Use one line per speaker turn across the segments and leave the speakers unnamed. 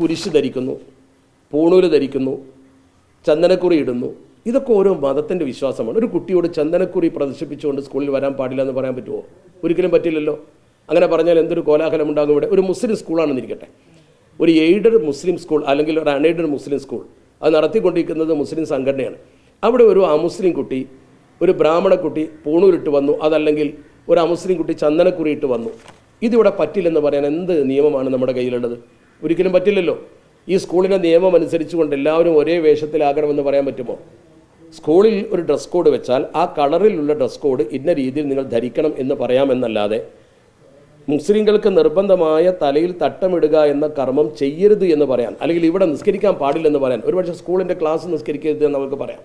കുരിശ് ധരിക്കുന്നു പൂണൂൽ ധരിക്കുന്നു ചന്ദനക്കുറി ഇടുന്നു. ഇതൊക്കെ ഓരോ മതത്തിന്റെ വിശ്വാസമാണ്. ഒരു കുട്ടിയോട് ചന്ദനക്കുറി പ്രദർശിപ്പിച്ചുകൊണ്ട് സ്കൂളിൽ വരാൻ പാടില്ല എന്ന് പറയാൻ പറ്റുമോ ഒരിക്കലും പറ്റില്ലല്ലോ. അങ്ങനെ പറഞ്ഞാൽ എന്തൊരു കോലാഹലം ഉണ്ടാകും ഇവിടെ? ഒരു മുസ്ലിം സ്കൂളാണെന്ന് ഇരിക്കട്ടെ ഒരു എയ്ഡഡ് മുസ്ലിം സ്കൂൾ അല്ലെങ്കിൽ ഒരു അൺഎയ്ഡഡ് മുസ്ലിം സ്കൂൾ അത് നടത്തിക്കൊണ്ടിരിക്കുന്നത് മുസ്ലിം സംഘടനയാണ്. അവിടെ ഒരു അമുസ്ലിം കുട്ടി ഒരു ബ്രാഹ്മണ കുട്ടി പൂണൂരിട്ട് വന്നു. അതല്ലെങ്കിൽ ഒരു അമുസ്ലിം കുട്ടി ചന്ദനക്കുറി ഇട്ട് വന്നു. ഇതിവിടെ പറ്റില്ലെന്ന് പറയാൻ എന്ത് നിയമമാണ് നമ്മുടെ കയ്യിലുള്ളത്? ഒരിക്കലും പറ്റില്ലല്ലോ. ഈ സ്കൂളിന്റെ നിയമം അനുസരിച്ചുകൊണ്ട് എല്ലാവരും ഒരേ വേഷത്തിലാകണമെന്ന് പറയാൻ പറ്റുമോ? സ്കൂളിൽ ഒരു ഡ്രസ് കോഡ് വെച്ചാൽ ആ കളറിലുള്ള ഡ്രസ് കോഡ് ഇന്ന രീതിയിൽ നിങ്ങൾ ധരിക്കണം എന്ന് പറയാമെന്നല്ലാതെ മുസ്ലിങ്ങൾക്ക് നിർബന്ധമായ തലയിൽ തട്ടമിടുക എന്ന കർമ്മം ചെയ്യരുത് എന്ന് പറയാൻ അല്ലെങ്കിൽ ഇവിടെ നിസ്കരിക്കാൻ പാടില്ലെന്ന് പറയാൻ ഒരുപക്ഷെ സ്കൂളിന്റെ ക്ലാസ് നിസ്കരിക്കരുത് എന്ന് നമുക്ക് പറയാം.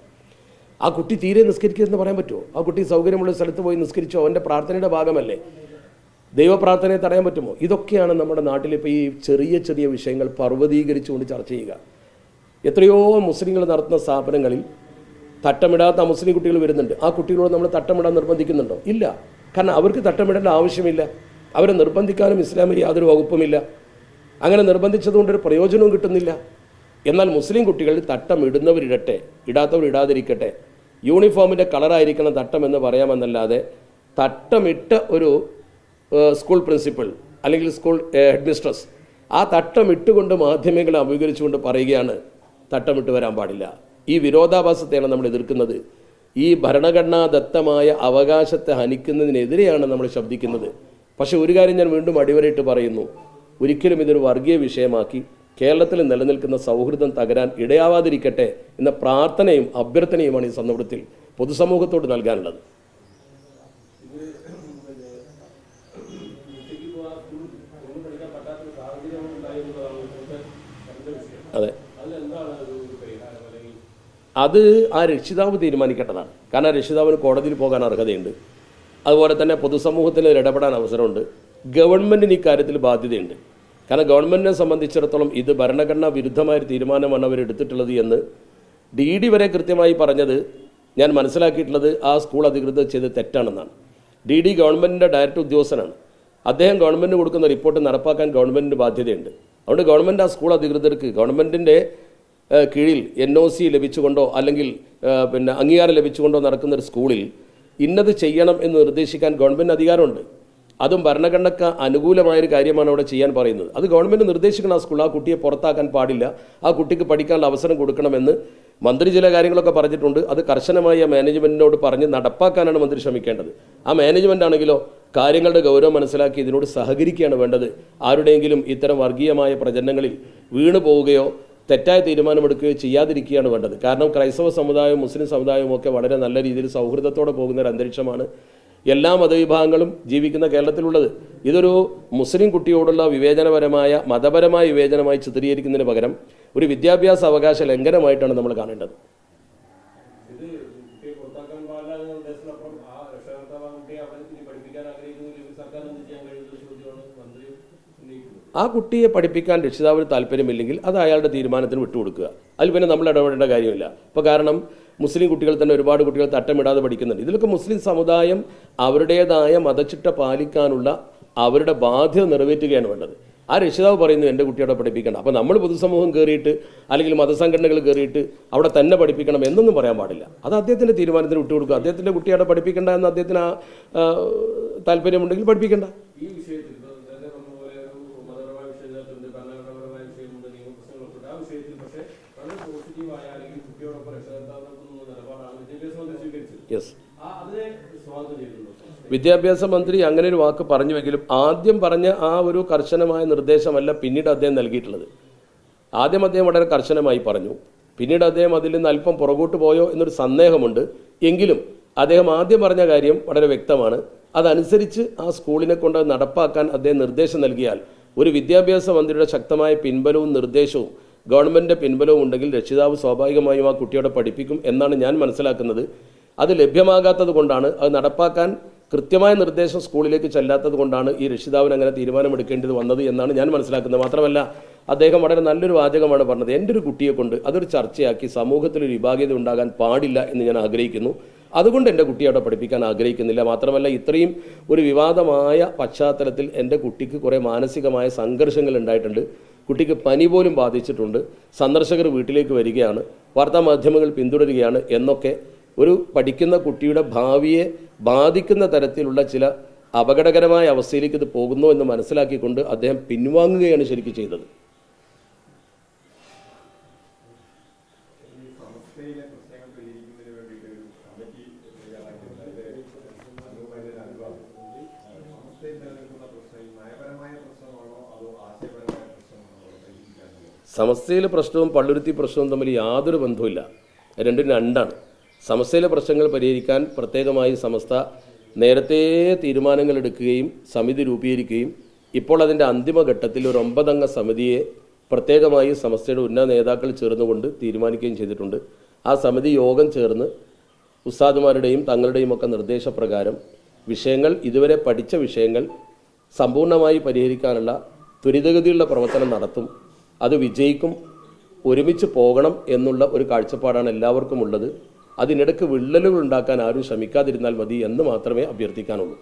ആ കുട്ടി തീരെ നിസ്കരിക്കരുതെന്ന് പറയാൻ പറ്റുമോ? ആ കുട്ടി സൗകര്യമുള്ള സ്ഥലത്ത് പോയി നിസ്കരിച്ചോ? അവന്റെ പ്രാർത്ഥനയുടെ ഭാഗമല്ലേ? ദൈവപ്രാർത്ഥനയെ തടയാൻ പറ്റുമോ? ഇതൊക്കെയാണ് നമ്മുടെ നാട്ടിൽ ഇപ്പോൾ ഈ ചെറിയ ചെറിയ വിഷയങ്ങൾ പർവതീകരിച്ചുകൊണ്ട് ചർച്ച ചെയ്യുക. എത്രയോ മുസ്ലിങ്ങൾ നടത്തുന്ന സ്ഥാപനങ്ങളിൽ തട്ടമിടാത്ത മുസ്ലിം കുട്ടികൾ വരുന്നുണ്ട്. ആ കുട്ടികളോട് നമ്മൾ തട്ടമിടാൻ നിർബന്ധിക്കുന്നുണ്ടോ? ഇല്ല. കാരണം അവർക്ക് തട്ടമിടേണ്ട ആവശ്യമില്ല. അവരെ നിർബന്ധിക്കാനും ഇസ്ലാമിൽ യാതൊരു വകുപ്പുമില്ല. അങ്ങനെ നിർബന്ധിച്ചതുകൊണ്ട് ഒരു പ്രയോജനവും കിട്ടുന്നില്ല. എന്നാൽ മുസ്ലിം കുട്ടികൾ തട്ടമിടുന്നവരിടട്ടെ ഇടാത്തവർ ഇടാതിരിക്കട്ടെ യൂണിഫോമിന്റെ കളറായിരിക്കണം തട്ടം എന്ന് പറയാമെന്നല്ലാതെ തട്ടമിട്ട ഒരു സ്കൂൾ പ്രിൻസിപ്പൽ അല്ലെങ്കിൽ സ്കൂൾ ഹെഡ് മിസ്ട്രസ് ആ തട്ടം ഇട്ടുകൊണ്ട് മാധ്യമങ്ങളെ അഭിമുഖീകരിച്ചുകൊണ്ട് പറയുകയാണ് തട്ടമിട്ട് വരാൻ പാടില്ല. ഈ വിരോധാഭാസത്തെയാണ് നമ്മൾ എതിർക്കുന്നത്. ഈ ഭരണഘടനാദത്തമായ അവകാശത്തെ ഹനിക്കുന്നതിനെതിരെയാണ് നമ്മൾ ശബ്ദിക്കുന്നത്. പക്ഷേ ഒരു കാര്യം ഞാൻ വീണ്ടും അടിവരയിട്ട് പറയുന്നു. ഒരിക്കലും ഇതൊരു വർഗീയ വിഷയമാക്കി കേരളത്തിൽ നിലനിൽക്കുന്ന സൗഹൃദം തകരാൻ ഇടയാവാതിരിക്കട്ടെ എന്ന പ്രാർത്ഥനയും അഭ്യർത്ഥനയുമാണ് ഈ സന്ദർഭത്തിൽ പൊതുസമൂഹത്തോട് നൽകാനുള്ളത് അതെ അത് ആ രക്ഷിതാവ് തീരുമാനിക്കേണ്ടതാണ്. കാരണം രക്ഷിതാവിന് കോടതിയിൽ പോകാൻ അർഹതയുണ്ട്. അതുപോലെ തന്നെ പൊതുസമൂഹത്തിൽ ഇടപെടാൻ അവസരമുണ്ട്. ഗവൺമെന്റിന് ഇക്കാര്യത്തിൽ ബാധ്യതയുണ്ട്. കാരണം ഗവൺമെന്റിനെ സംബന്ധിച്ചിടത്തോളം ഇത് ഭരണഘടനാ വിരുദ്ധമായ തീരുമാനമാണ് അവരെടുത്തിട്ടുള്ളത് എന്ന് ഡി ഡി വരെ കൃത്യമായി പറഞ്ഞത് ഞാൻ മനസ്സിലാക്കിയിട്ടുള്ളത് ആ സ്കൂൾ അധികൃതർ ചെയ്ത് തെറ്റാണെന്നാണ്. ഡി ഡി ഗവൺമെന്റിന്റെ ഡയറക്ടർ ഉദ്യോഗസ്ഥനാണ്. അദ്ദേഹം ഗവൺമെന്റ് കൊടുക്കുന്ന റിപ്പോർട്ട് നടപ്പാക്കാൻ ഗവൺമെന്റിന് ബാധ്യതയുണ്ട്. അതുകൊണ്ട് ഗവൺമെന്റ് ആ സ്കൂൾ അധികൃതർക്ക് ഗവൺമെന്റിന്റെ കീഴിൽ എൻ ഒ സി ലഭിച്ചുകൊണ്ടോ അല്ലെങ്കിൽ പിന്നെ അംഗീകാരം ലഭിച്ചുകൊണ്ടോ നടക്കുന്ന ഒരു സ്കൂളിൽ ഇന്നത് ചെയ്യണം എന്ന് നിർദ്ദേശിക്കാൻ ഗവൺമെന്റ് അധികാരമുണ്ട്. അതും ഭരണഘടനയ്ക്ക് അനുകൂലമായൊരു കാര്യമാണ് അവിടെ ചെയ്യാൻ പറയുന്നത്. അത് ഗവൺമെന്റ് നിർദ്ദേശിക്കണം ആ സ്കൂൾ ആ കുട്ടിയെ പുറത്താക്കാൻ പാടില്ല ആ കുട്ടിക്ക് പഠിക്കാനുള്ള അവസരം കൊടുക്കണമെന്ന് മന്ത്രി ചില കാര്യങ്ങളൊക്കെ പറഞ്ഞിട്ടുണ്ട്. അത് കർശനമായി ആ മാനേജ്മെന്റിനോട് പറഞ്ഞ് നടപ്പാക്കാനാണ് മന്ത്രി ശ്രമിക്കേണ്ടത്. ആ മാനേജ്മെന്റ് ആണെങ്കിലോ കാര്യങ്ങളുടെ ഗൗരവം മനസ്സിലാക്കി ഇതിനോട് സഹകരിക്കുകയാണ് വേണ്ടത്. ആരുടെയെങ്കിലും ഇത്തരം വർഗീയമായ പ്രചരണങ്ങളിൽ വീണു പോവുകയോ തെറ്റായ തീരുമാനമെടുക്കുകയോ ചെയ്യാതിരിക്കുകയാണ് വേണ്ടത്. കാരണം ക്രൈസ്തവ സമുദായവും മുസ്ലിം സമുദായവും ഒക്കെ വളരെ നല്ല രീതിയിൽ സൗഹൃദത്തോടെ പോകുന്ന ഒരു അന്തരീക്ഷമാണ് എല്ലാ മതവിഭാഗങ്ങളും ജീവിക്കുന്ന കേരളത്തിലുള്ളത്. ഇതൊരു മുസ്ലിം കുട്ടിയോടുള്ള വിവേചനപരമായ മതപരമായ വിവേചനമായി ചിത്രീകരിക്കുന്നതിന് പകരം ഒരു വിദ്യാഭ്യാസ അവകാശ ലംഘനമായിട്ടാണ് നമ്മൾ കാണേണ്ടത്.
ആ കുട്ടിയെ പഠിപ്പിക്കാൻ
രക്ഷിതാവിന് താല്പര്യമില്ലെങ്കിൽ അത് അയാളുടെ തീരുമാനത്തിന് വിട്ടുകൊടുക്കുക. അതിൽ പിന്നെ നമ്മൾ ഇടപെടേണ്ട കാര്യമില്ല. ഇപ്പോൾ കാരണം മുസ്ലിം കുട്ടികൾ തന്നെ ഒരുപാട് കുട്ടികൾ തട്ടമിടാതെ പഠിക്കുന്നുണ്ട്. ഇതിലൊക്കെ മുസ്ലിം സമുദായം അവരുടേതായ മതച്ചിട്ട പാലിക്കാനുള്ള അവരുടെ ബാധ്യത നിറവേറ്റുകയാണ് വേണ്ടത്. ആ രക്ഷിതാവ് പറയുന്നു എന്റെ കുട്ടിയോടെ പഠിപ്പിക്കണം അപ്പോൾ നമ്മൾ പൊതുസമൂഹം കയറിയിട്ട് അല്ലെങ്കിൽ മതസംഘടനകൾ കയറിയിട്ട് അവിടെ തന്നെ പഠിപ്പിക്കണം എന്നൊന്നും പറയാൻ പാടില്ല. അത് അദ്ദേഹത്തിന്റെ തീരുമാനത്തിന് വിട്ടുകൊടുക്കുക. അദ്ദേഹത്തിന്റെ കുട്ടിയോടെ പഠിപ്പിക്കേണ്ട എന്ന് അദ്ദേഹത്തിന് താല്പര്യമുണ്ടെങ്കിൽ പഠിപ്പിക്കേണ്ട
ഈ വിഷയത്തിൽ ഇപ്പൊ നേരത്തെ പറഞ്ഞ പോലെ ഒരു മതപരമായ വിഷയത്തിലുണ്ട് ഭരണഘടനാപരമായ വിഷയമുണ്ട് നിയമപ്രശ്നങ്ങളൊക്കെ ഉണ്ട് ആ വിഷയത്തിൽ പക്ഷേ വളരെ പോസിറ്റീവായ അല്ലെങ്കിൽ കുട്ടിയോടൊപ്പം രക്ഷകർത്താക്കൾക്കുള്ള നിലപാടാണ് വിദ്യാഭ്യാസ മന്ത്രി സ്വീകരിച്ചത്
യെസ് വിദ്യാഭ്യാസ മന്ത്രി അങ്ങനെ ഒരു വാക്ക് പറഞ്ഞുവെങ്കിലും ആദ്യം പറഞ്ഞ ആ ഒരു കർശനമായ നിർദ്ദേശമല്ല പിന്നീട് അദ്ദേഹം നൽകിയിട്ടുള്ളത്. ആദ്യം അദ്ദേഹം വളരെ കർശനമായി പറഞ്ഞു. പിന്നീട് അദ്ദേഹം അതിൽ നിന്ന് അല്പം പുറകോട്ട് പോയോ എന്നൊരു സന്ദേഹമുണ്ട്. എങ്കിലും അദ്ദേഹം ആദ്യം പറഞ്ഞ കാര്യം വളരെ വ്യക്തമാണ്. അതനുസരിച്ച് ആ സ്കൂളിനെ കൊണ്ട് നടപ്പാക്കാൻ അദ്ദേഹം നിർദ്ദേശം നൽകിയാൽ ഒരു വിദ്യാഭ്യാസ മന്ത്രിയുടെ ശക്തമായ പിൻബലവും നിർദ്ദേശവും ഗവൺമെന്റിന്റെ പിൻബലവും ഉണ്ടെങ്കിൽ രക്ഷിതാവ് സ്വാഭാവികമായും ആ കുട്ടിയോടെ പഠിപ്പിക്കും എന്നാണ് ഞാൻ മനസ്സിലാക്കുന്നത്. അത് ലഭ്യമാകാത്തത് കൊണ്ടാണ് അത് നടപ്പാക്കാൻ കൃത്യമായ നിർദ്ദേശം സ്കൂളിലേക്ക് ചെല്ലാത്തത് കൊണ്ടാണ് ഈ രക്ഷിതാവിന് അങ്ങനെ തീരുമാനമെടുക്കേണ്ടത് വന്നത് എന്നാണ് ഞാൻ മനസ്സിലാക്കുന്നത്. മാത്രമല്ല അദ്ദേഹം വളരെ നല്ലൊരു വാചകമാണ് പറഞ്ഞത്. എന്റെ ഒരു കുട്ടിയെ കൊണ്ട് അതൊരു ചർച്ചയാക്കി സമൂഹത്തിൽ ഒരു വിഭാഗീയത ഉണ്ടാകാൻ പാടില്ല എന്ന് ഞാൻ ആഗ്രഹിക്കുന്നു. അതുകൊണ്ട് എന്റെ കുട്ടിയെ അവിടെ പഠിപ്പിക്കാൻ ആഗ്രഹിക്കുന്നില്ല. മാത്രമല്ല ഇത്രയും ഒരു വിവാദമായ പശ്ചാത്തലത്തിൽ എന്റെ കുട്ടിക്ക് കുറേ മാനസികമായ സംഘർഷങ്ങൾ ഉണ്ടായിട്ടുണ്ട്. കുട്ടിക്ക് പനി പോലും ബാധിച്ചിട്ടുണ്ട്. സന്ദർശകർ വീട്ടിലേക്ക് വരികയാണ്. വാർത്താമാധ്യമങ്ങൾ പിന്തുടരുകയാണ് എന്നൊക്കെ ഒരു പഠിക്കുന്ന കുട്ടിയുടെ ഭാവിയെ ബാധിക്കുന്ന തരത്തിലുള്ള ചില അപകടകരമായ അവസ്ഥയിലേക്ക് ഇത് പോകുന്നു എന്ന് മനസ്സിലാക്കിക്കൊണ്ട് അദ്ദേഹം പിൻവാങ്ങുകയാണ് ശരിക്കും ചെയ്തത്.
സമസ്തയിലെ
പ്രശ്നവും പള്ളുരുത്തി പ്രശ്നവും തമ്മിൽ യാതൊരു ബന്ധവുമില്ല. രണ്ടും രണ്ടാണ്. സമസ്തയിലെ പ്രശ്നങ്ങൾ പരിഹരിക്കാൻ പ്രത്യേകമായി സമസ്ത നേരത്തെ തീരുമാനങ്ങൾ എടുക്കുകയും സമിതി രൂപീകരിക്കുകയും ഇപ്പോൾ അതിന്റെ അന്തിമഘട്ടത്തിൽ ഒരു ഒമ്പതംഗ സമിതിയെ പ്രത്യേകമായി സമസ്തയുടെ ഉന്നത നേതാക്കൾ ചേർന്നുകൊണ്ട് തീരുമാനിക്കുകയും ചെയ്തിട്ടുണ്ട്. ആ സമിതി യോഗം ചേർന്ന് ഉസ്താദുമാരുടെയും തങ്ങളുടെയും ഒക്കെ നിർദ്ദേശപ്രകാരം വിഷയങ്ങൾ ഇതുവരെ പഠിച്ച വിഷയങ്ങൾ സമ്പൂർണമായി പരിഹരിക്കാനുള്ള ത്വരിതഗതിയുള്ള പ്രവർത്തനം നടത്തും. അത് വിജയിക്കും ഒരുമിച്ച് പോകണം എന്നുള്ള ഒരു കാഴ്ചപ്പാടാണ് എല്ലാവർക്കും ഉള്ളത്. അതിനിടയ്ക്ക് വിള്ളലുകൾ ഉണ്ടാക്കാൻ ആരും ശ്രമിക്കാതിരുന്നാൽ മതി എന്ന് മാത്രമേ അഭ്യർത്ഥിക്കാനുള്ളൂ.